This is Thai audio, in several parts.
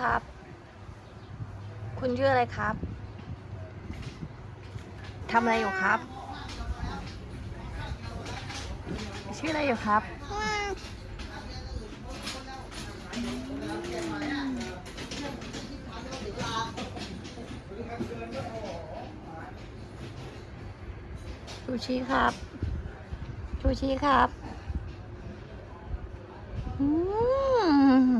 ครับ คุณชื่ออะไรครับทำอะไรอยู่ครับ ชื่ออะไรอยู่ครับ ชูชีครับ ชูชีครับ อืม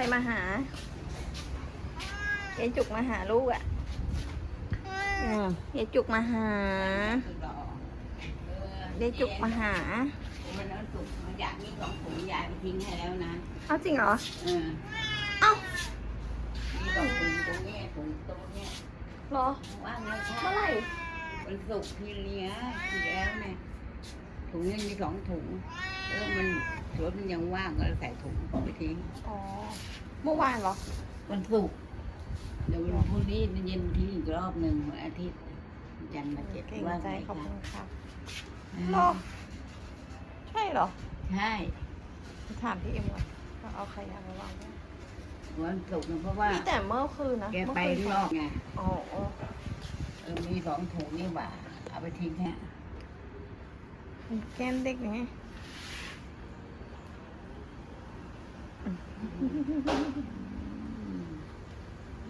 รมาหาเยายจุกมาหาลูกอะอืมยายจุกมาหายายจุกมาหามันเอาถุงมันอยากมีสองถุงยายไปทิ้งให้แล้วนะเอาจริงเหรอเออเอ้ามีสองถุงตรงเนี้ยถุงตรงเนี้ยเหรอว่างเลยค่ะเมื่อไหร่มันสุกร์ที่เลี้ยที่แล้วเนี่ยถุงยังมีสองถุงแล้วมัน รถมันยังว่างก็ใส่ถุงไปทิ้งอ๋อ เมื่อวานเหรอมันสุกร์เดี๋ยววันพรุ่งนี้เย็นทิ้งอีกรอบหนึ่งวันอาทิตย์จันทร์มาเจ็ดเก่งว่าใจไงขอบคะคุณครับเอเหรออใช่เหรอใช่ถามพี่เอ็มก่อนว่าเอาใครเอามาวางไว้วันศุกร์นะเพราะว่ามีแต่เมื่อคืนนะแกเมื่อไปคืนข้างนอกไงอ๋ออ๋อเออมีสองถุงนี่หว่าเอาไปทิ้งฮะแก้มเด็กไง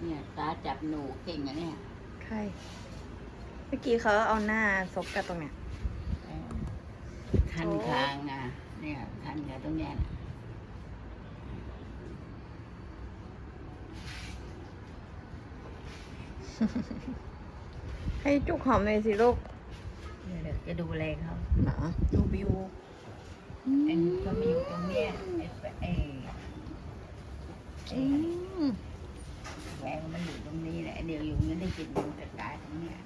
เนี่ยตาจับหนูเก่งอะเนี่ยใครเมื่อกี้เขาเอาหน้าซบกับตรงเนี้ยเออคันคางอะเนี่ยคันกับตรงเนี้ยน่ะให้จุกหอมหน่อยสิลูก เดี๋ยวเดี๋ยวจะดูแลเขาหนาดูบิวไอ้นี่ก็มาอยู่ตรงเนี้ยไอ้ไอ้ไอ้อืมแหวนมันอยู่ตรงนี้แหละไอ้เดี๋ยวอยู่นั้นได้กินมันจะตายตรงเนี้ย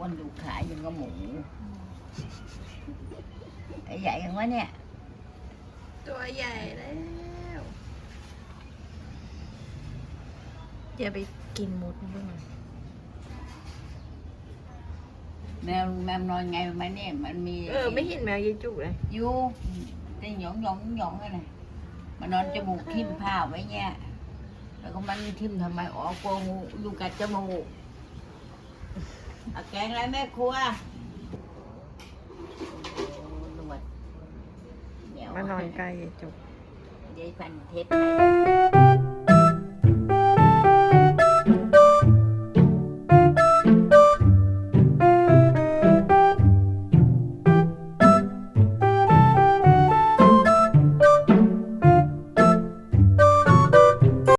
วันดูขายยังก็หมูไอ้ใหญ่ยังวะเนี่ย ตัวใหญ่แล้วอย่าไปกินมดนะลูกนะแมวแมวนอนไงมาเนี่ยมันมี เออ ไม่เห็นแมวยายจุกเลย อยู่ แต่หยองหยองหยองอะไรมันนอนจมูกทิ่มผ้าไว้เนี่ยแล้วก็มันทิ่มทำไมอ๋อกลัวงูยุงกัดจมูกอะแกงอะไรแม่ครัวโอ้หนวดเหนียวมานอนใกล้ยายจุกยายพันเทศไทย